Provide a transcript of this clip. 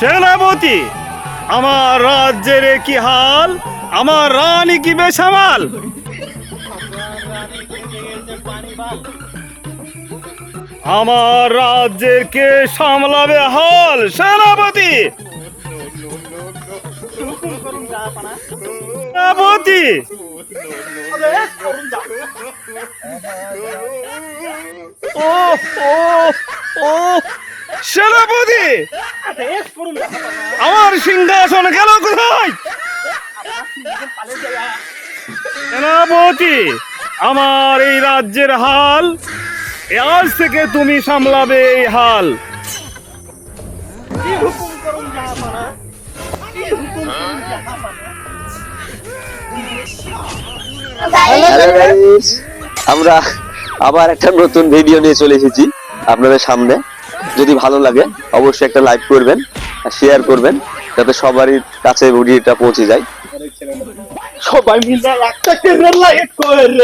সেনাপতি, আমার রাজ্যের কি হাল? আমার রানী কি বেসামাল? আমার রাজ্যের কে সামলাবে হাল? সেনাপতি! সেনাপতি! ও ও ও সেনাপতি! আমার সিংহাসন গেল কোথায়? সেনাপতি, আমার এই রাজ্যের হাল আজ থেকে তুমি সামলাবে এই হাল। আমরা আবার একটা নতুন ভিডিও নিয়ে চলে এসেছি আপনাদের সামনে। যদি ভালো লাগে, অবশ্যই একটা লাইক করবেন শেয়ার করবেন, যাতে সবারই কাছে ভিডিওটা পৌঁছে যায়। সবাই মিলে একটা লাইক করেন।